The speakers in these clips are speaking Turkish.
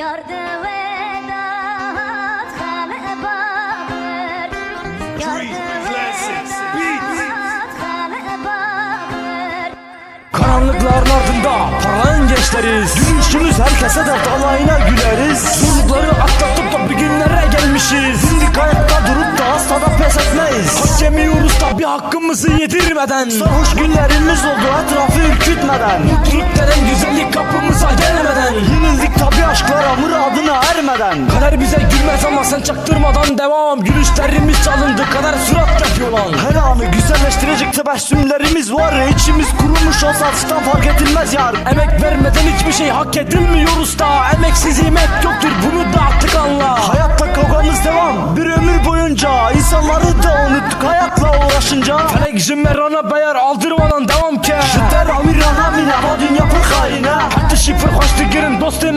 Yardım edat hale bağır Yardım edat hale bağır Karanlıkların ardında parlayan gençleriz. Gülüşümüz herkese dert alayına güleriz. Zorlukları atlatıp da bir günlere gelmişiz. Dimdik ayakta durup da asla da pes etmeyiz. Hak yemiyoruz tabi hakkımızı yedirmeden. Sarhoş günlerimiz oldu etrafı ermeden Kader bize gülmez ama sen çaktırmadan devam. Gülüşlerimiz çalındı kadar surat yapıyorlar Her anı güzelleştirecek tebessümlerimiz var. İçimiz kurumuş olsa dıştan fark edilmez yar. Emek vermeden hiçbir şey hak edilmiyoruz da Emeksiz yemek yoktur bunu da artık anla. Hayatta kavgamız devam. Bir ömür boyunca insanları da unuttuk hayatla uğraşınca. Felek zümmerana beyar aldırmadan devam ke. Jüter amirana mine bu dünya pır haline Hatta şifre hoştu girin yerliğine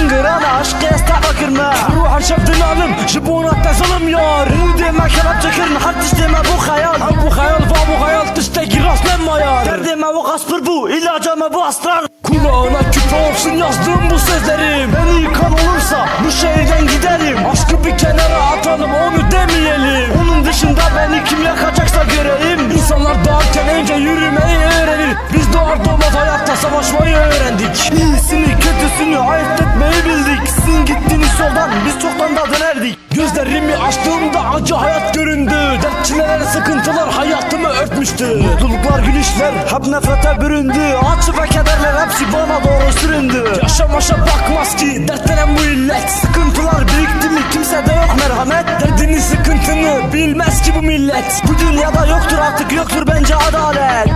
Derdimin kırana aşk esta bakırma Ruh harşabdın alım jibunat da zulüm yar Bu deme kelap çekirin hartiş deme bu hayal. Ha bu hayal va bu hayal. Dıştaki rastlanma yar Derdime bu. Asrar Kulağına küpe olsun yazdığım bu sözlerim. Beni yıkan olursa bu şehirden giderim. Aşkı bir kenara atalım onu demeyelim. Onun dışında beni kim yakacaksa görelim. İnsanlar doğarken önce yürümeyi öğrenir. Biz doğar doğmaz hayatta savaşmayı öğrendik. İyisini kötüsünü ayırt bildik Sizin gittiniz soldan biz çoktan da dönerdik. Gözlerimi açtığımda acı hayat göründü. Dertçiler sıkıntılar hayatımı örtmüştü. Mutluluklar gülüşler hep nefrete büründü. Acı ve kederler hepsi bana doğru süründü. Yaşam aşa bakmaz ki dertlenen bu illet. Sıkıntılar birikti mi kimsede yok merhamet. Derdini sıkıntını bilmez ki bu millet. Bu dünyada yoktur artık yoktur bence adalet.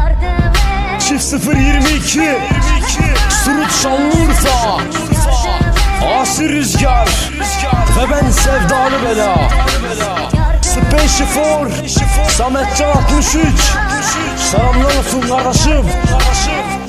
Çift 022 22 Ve ben Sevdalı Bela. Special for Sametcan 63 Selamlar olsun kardeşim